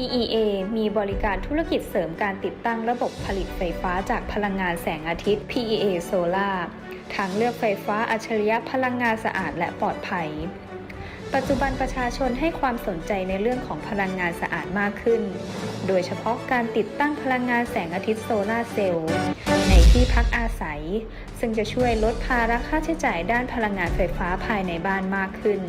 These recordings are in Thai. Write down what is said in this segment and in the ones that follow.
PEA มีบริการธุรกิจเสริมการติดตั้งระบบผลิตไฟฟ้าจากพลังงานแสงอาทิตย์ PEA Solar ทางเลือกไฟฟ้าอัจฉริยะพลังงานสะอาดและปลอดภัย ปัจจุบันประชาชนให้ความสนใจในเรื่องของพลังงานสะอาดมากขึ้น โดยเฉพาะการติดตั้งพลังงานแสงอาทิตย์โซลาเซลล์ในที่พักอาศัย ซึ่งจะช่วยลดภาระค่าใช้จ่ายด้านพลังงานไฟฟ้าภายในบ้านมากขึ้น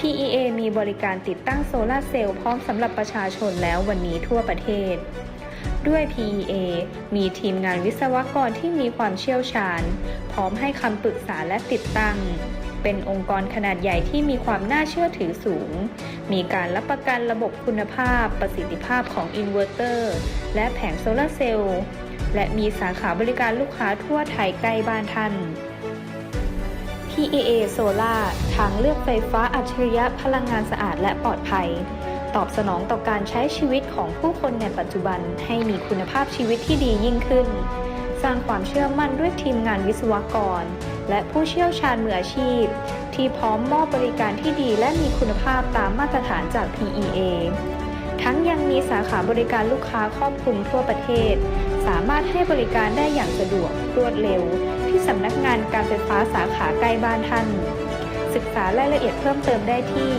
PEA มีบริการติดตั้งโซลาเซลล์พร้อมสำหรับประชาชนแล้ววันนี้ทั่วประเทศ ด้วย PEA มีทีมงานวิศวกรที่มีความเชี่ยวชาญ พร้อมให้คำปรึกษาและติดตั้ง เป็นองค์กรขนาดใหญ่ที่มีความน่าเชื่อถือสูง มีการรับประกันระบบคุณภาพ ประสิทธิภาพของอินเวอร์เตอร์ และแผงโซลาเซลล์ และมีสาขาบริการลูกค้าทั่วไทยใกล้บ้านท่าน PEA Solar ทางเลือกไฟฟ้าอัจฉริยะพลังงานสะอาดและปลอดภัย ตอบสนองต่อการใช้ชีวิตของผู้คนในปัจจุบันให้มีคุณภาพชีวิตที่ดียิ่งขึ้น สร้างความเชื่อมั่นด้วยทีมงานวิศวกร และผู้เชี่ยวชาญมืออาชีพ ที่พร้อมมอบบริการที่ดีและมีคุณภาพตามมาตรฐานจาก PEA ทั้งยังมีสาขาบริการลูกค้าครอบคลุมทั่วประเทศ สามารถให้บริการได้อย่างสะดวก รวดเร็ว ที่สำนักงานการไฟฟ้าสาขาใกล้บ้านท่าน ศึกษารายละเอียดเพิ่มเติมได้ที่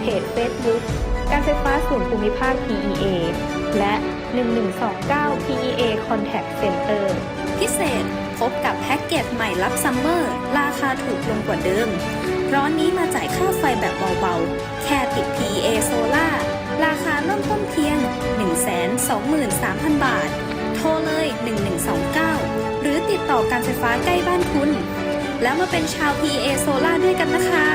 เพจ Facebook การไฟฟ้าส่วนภูมิภาค PEA และ 1129 PEA Contact Center พิเศษพบกับแพ็กเกจใหม่รับซัมเมอร์ ราคาถูกลงกว่าเดิม ร้อนนี้มาจ่ายค่าไฟแบบเบาๆ แค่ติด PEA Solar ราคาเริ่มต้นเพียง 123,000 บาท โทรเลย 1129หรือ ติดต่อการไฟฟ้าใกล้บ้านคุณ แล้วมาเป็นชาว PA Solar ด้วยกันนะคะ